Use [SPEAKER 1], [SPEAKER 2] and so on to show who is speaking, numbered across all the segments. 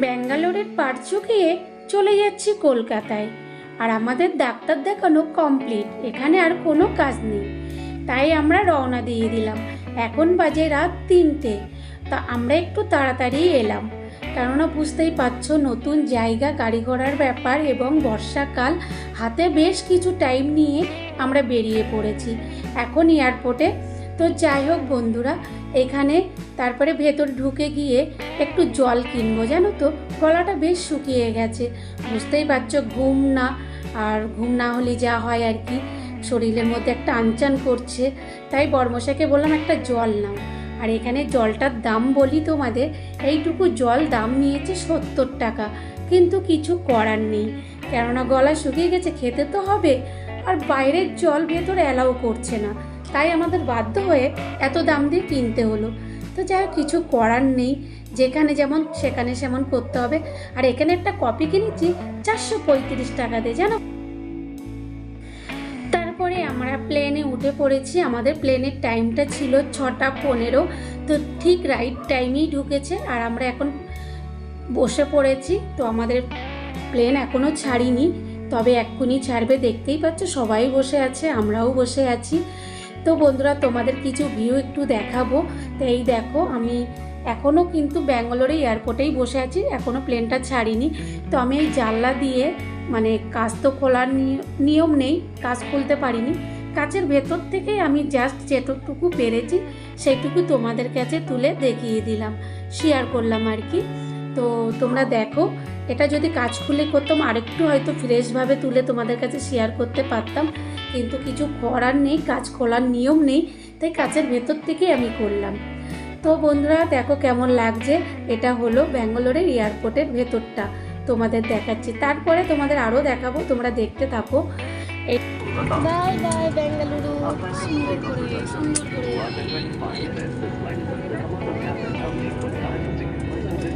[SPEAKER 1] ব্যাঙ্গালোরের পার চুকিয়ে চলে যাচ্ছি কলকাতায়। আর আমাদের ডাক্তার দেখানো কমপ্লিট এখানে আর কোনো কাজ নেই। তাই আমরা রওনা দিয়ে দিলাম। এখন বাজে রাত তিনটে। তা আমরা একটু তাড়াতাড়ি এলাম। কেননা বুঝতেই পারছ, নতুন জায়গা, গাড়ি ঘোড়ার ব্যাপার এবং বর্ষাকাল, হাতে বেশ কিছু টাইম নিয়ে আমরা বেরিয়ে পড়েছি। এখন এয়ারপোর্টে তো যাই হোক বন্ধুরা, এখানে তারপরে ভেতর ঢুকে গিয়ে একটু জল কিনবো, জানো তো? গলাটা বেশ শুকিয়ে গেছে। বুঝতেই পারছ, ঘুম না, আর ঘুম না হলে যা হয় আর কি। শরীরের মধ্যে একটা আনচান করছে, তাই বর্মশাকে বললাম, একটা জল নাও। আর এখানে জলটার দাম বলি তোমাদের, এইটুকু জল দাম নিয়েছে সত্তর টাকা। কিন্তু কিছু করার নেই, কেননা গলা শুকিয়ে গেছে, খেতে তো হবে। আর বাইরের জল ভেতর অ্যালাউ করছে না। তাই আমাদের বাধ্য হয়ে এত দাম দিয়ে কিনতে হলো। তো যাই কিছু করার নেই। যেখানে যেমন, সেখানে সেমন করতে হবে। আর এখানে একটা কপি কিনেছি, চারশো পঁয়ত্রিশ টাকা দিয়ে, জানো? তারপরে আমরা প্লেনে উঠে পড়েছি। আমাদের প্লেনের টাইমটা ছিল ছটা পনেরো। তো ঠিক রাইট টাইমেই ঢুকেছে। আর আমরা এখন বসে পড়েছি। তো আমাদের প্লেন এখনও ছাড়িনি। তবে এক্ষুনি ছাড়বে, দেখতেই পাচ্ছ, সবাই বসে আছে, আমরাও বসে আছি। তো বন্ধুরা, তোমাদের কিছু ভিউ একটু দেখাবো। তো এই দেখো, আমি এখনও কিন্তু ব্যাঙ্গালোরে এয়ারপোর্টেই বসে আছি এখনও প্লেনটা ছাড়িনি। তো আমি এই জানলা দিয়ে মানে কাজ তো খোলার নিয়- নিয়ম নেই, কাজ খুলতে পারিনি। কাচের ভেতর থেকেই আমি জাস্ট যেটুকু পেরেছি, সেইটুকু তোমাদের কাছে তুলে দেখিয়ে দিলাম শেয়ার করলাম আর কি। তো তোমরা দেখো, এটা যদি কাজ খুলে করতাম, আরেকটু হয়তো ফ্রেশভাবে তুলে তোমাদের কাছে শেয়ার করতে পারতাম। কিন্তু কিছু করার নেই, কাজ খোলার নিয়ম নেই, তাই কাচের ভেতর থেকেই আমি করলাম। তো বন্ধুরা, দেখো কেমন লাগছে। এটা হলো ব্যাঙ্গালোরের এয়ারপোর্টের ভেতরটা, তোমাদের দেখাচ্ছি। তারপরে তোমাদের আরও দেখাবো, তোমরা দেখতে থাকো।
[SPEAKER 2] বাই বাই বেঙ্গালুরু সুন্দর করে সুন্দর করে।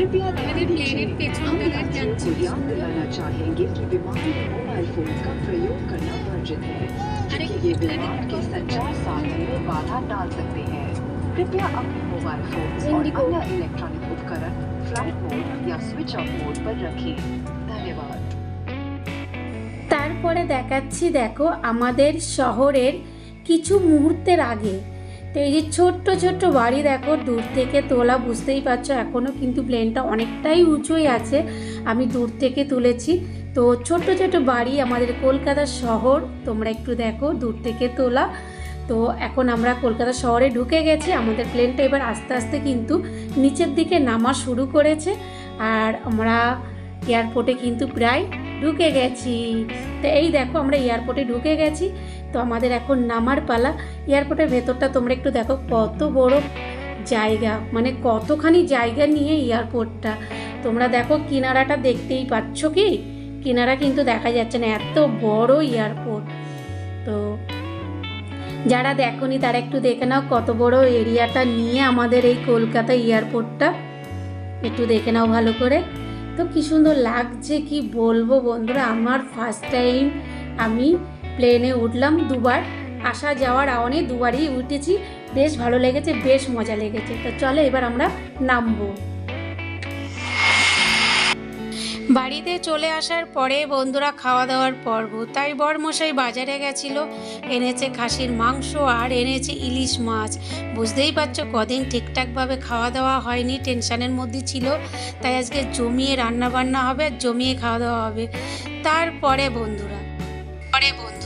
[SPEAKER 3] कृपया
[SPEAKER 1] আমাদের প্লেনের পেছনটা
[SPEAKER 3] हम यात्रियों
[SPEAKER 1] যাচ্ছি
[SPEAKER 3] को याद दिलाना चाहेंगे कि विमान में मोबाइल फोन का प्रयोग करना वर्जित है क्योंकि ये विमान के संचार साधन में बाधा डाल सकते हैं कृपया अपने मोबाइल फोन और
[SPEAKER 2] Indigo.
[SPEAKER 3] अन्य इलेक्ट्रॉनिक उपकरण फ्लाइट मोड या स्विच ऑफ मोड पर रखें धन्यवाद
[SPEAKER 1] তারপরে দেখাচ্ছি দেখো আমাদের শহরের কিছু মুহূর্তের আগে তো এই যে ছোট্ট ছোট্ট বাড়ি দেখো, দূর থেকে তোলা বুঝতেই পারছ এখনও কিন্তু প্লেনটা অনেকটাই উঁচুই আছে, আমি দূর থেকে তুলেছি। তো ছোট্ট ছোট্ট বাড়ি আমাদের কলকাতা শহর, তোমরা একটু দেখো, দূর থেকে তোলা। তো এখন আমরা কলকাতা শহরে ঢুকে গেছি, আমাদের প্লেনটা এবার আস্তে আস্তে কিন্তু নিচের দিকে নামা শুরু করেছে, আর আমরা এয়ারপোর্টে কিন্তু প্রায় ঢুকে গেছি। তো এই দেখো, আমরা এয়ারপোর্টে ঢুকে গেছি। তো আমাদের এখন নামার পালা। এয়ারপোর্টের ভেতরটা তোমরা একটু দেখো, কত বড় জায়গা মানে কতখানি জায়গা নিয়ে এয়ারপোর্টটা। তোমরা দেখো কিনারাটা দেখতেই পাচ্ছ কি? কিনারা কিন্তু দেখা যাচ্ছে না, এত বড় এয়ারপোর্ট। তো যারা দেখোনি তারা একটু দেখে নাও কত বড় এরিয়াটা নিয়ে আমাদের এই কলকাতা এয়ারপোর্টটা। একটু দেখে নাও ভালো করে। তো কি সুন্দর লাগছে, কি বলব বন্ধুরা, আমার ফার্স্ট টাইম আমি প্লেনে উঠলাম দুবার। আসা যাওয়ার আওয়ানে দুবারই উঠেছি। বেশ ভালো লেগেছে, বেশ মজা লেগেছে। তো চলো এবার আমরা নামবো। বাড়িতে চলে আসার পরে বন্ধুরা খাওয়া দাওয়ার পর্ব। তাই বরমশাই বাজারে গেছিল। এনেছে খাসির মাংস আর এনেছে ইলিশ মাছ। বুঝতেই পারছ, কদিন ঠিকঠাকভাবে খাওয়া দাওয়া হয়নি, টেনশনের মধ্যে ছিল। তাই আজকে জমিয়ে রান্না বান্না হবে আর জমিয়ে খাওয়া দাওয়া হবে। তারপরে বন্ধুরা। পরে বন্ধুরা।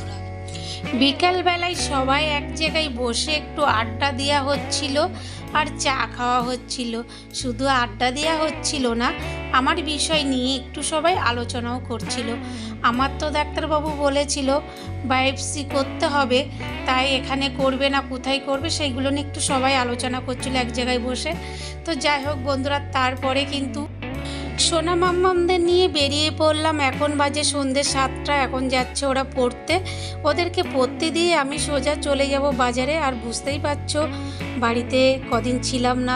[SPEAKER 1] বিকালবেলায় সবাই এক জায়গায় বসে একটু আড্ডা দেওয়া হচ্ছিল আর চা খাওয়া হচ্ছিল। শুধু আড্ডা দেওয়া হচ্ছিল না, আমার বিষয় নিয়ে একটু সবাই আলোচনাও করছিল। আমার তো ডাক্তারবাবু বলেছিল, বায়োপসি করতে হবে, তাই এখানে করবে না, কোথায় করবে, সেইগুলো নিয়ে একটু সবাই আলোচনা করছিল এক জায়গায় বসে। তো যাই হোক বন্ধুরা, তারপরে কিন্তু সোনা মাম্মামদের নিয়ে বেরিয়ে পড়লাম। এখন বাজে সন্ধ্যে সাতটা, এখন যাচ্ছে ওরা পড়তে। ওদেরকে পড়তে দিয়ে আমি সোজা চলে যাব বাজারে। আর বুঝতেই পারছ, বাড়িতে কদিন ছিলাম না,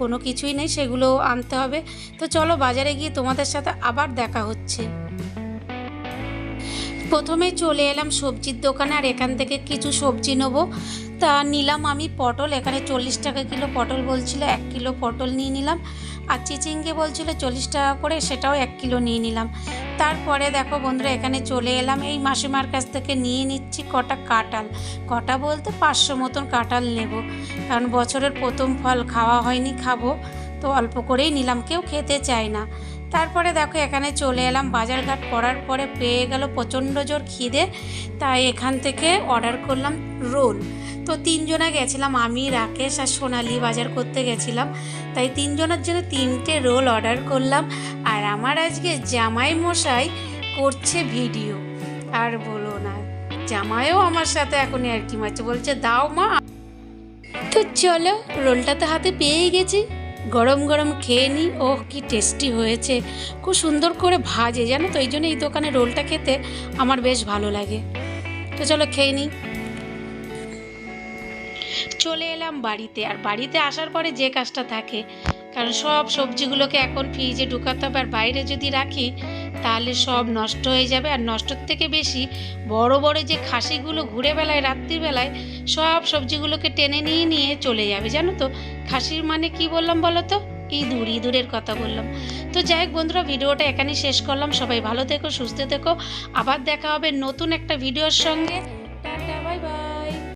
[SPEAKER 1] কোনো কিছুই নেই, সেগুলো আনতে হবে। তো চলো বাজারে গিয়ে তোমাদের সাথে আবার দেখা হচ্ছে। প্রথমে চলে এলাম সবজির দোকানে, আর এখান থেকে কিছু সবজি নেব। তা নিলাম আমি পটল, এখানে চল্লিশ টাকা কিলো পটল বলছিল, এক কিলো পটল নিয়ে নিলাম। আর চিচিঙ্গে বলছিল চল্লিশ টাকা করে, সেটাও এক কিলো নিয়ে নিলাম। তারপরে দেখো বন্ধুরা, এখানে চলে এলাম। এই মাসিমার কাছ থেকে নিয়ে নিচ্ছি কটা কাঁঠাল। কটা বলতে পাঁচশো মতন কাঁঠাল নেব। কারণ বছরের প্রথম ফল খাওয়া হয়নি, খাব। তো অল্প করেই নিলাম, কেউ খেতে চায় না। তারপরে দেখো, এখানে চলে এলাম বাজারঘাট করার পরে পেয়ে গেল প্রচণ্ড জোর খিদে। তাই এখান থেকে অর্ডার করলাম রোল। তো তিনজনা গেছিলাম, আমি, রাকেশ আর সোনালি বাজার করতে গেছিলাম। তাই তিনজনের জন্য তিনটে রোল অর্ডার করলাম। আর আমার আজকে জামাই মশাই করছে ভিডিও। আর বলো না, জামাইও আমার সাথে এখন আর কি মারছে, বলছে, দাও মা। তো চলো, রোলটা তো হাতে পেয়ে গেছি। গরম গরম খেয়ে নিই ও কি টেস্টি হয়েছে। খুব সুন্দর করে ভাজে, জানো তো, এই জন্য এই দোকানে রোলটা খেতে আমার বেশ ভালো লাগে। তো চলো খেয়ে নিই চলে এলাম বাড়িতে। আর বাড়িতে আসার পরে যে কাজটা থাকে, কারণ সব সবজিগুলোকে এখন ফ্রিজে ঢুকাতে হবে। আর বাইরে যদি রাখি, তাহলে সব নষ্ট হয়ে যাবে। আর নষ্টর থেকে বেশি বড় বড় যে খাসিগুলো ঘুরে বেলায় রাত্রিবেলায় সব সবজিগুলোকে টেনে নিয়ে নিয়ে চলে যাবে। জানো তো? খাসির মানে কি বললাম বলো তো? ইঁদুর, ইঁদুরের কথা বললাম। তো যাই হোক বন্ধুরা, ভিডিওটা এখানেই শেষ করলাম। সবাই ভালো থেকো, সুস্থ থেকো। আবার দেখা হবে নতুন একটা ভিডিওর সঙ্গে।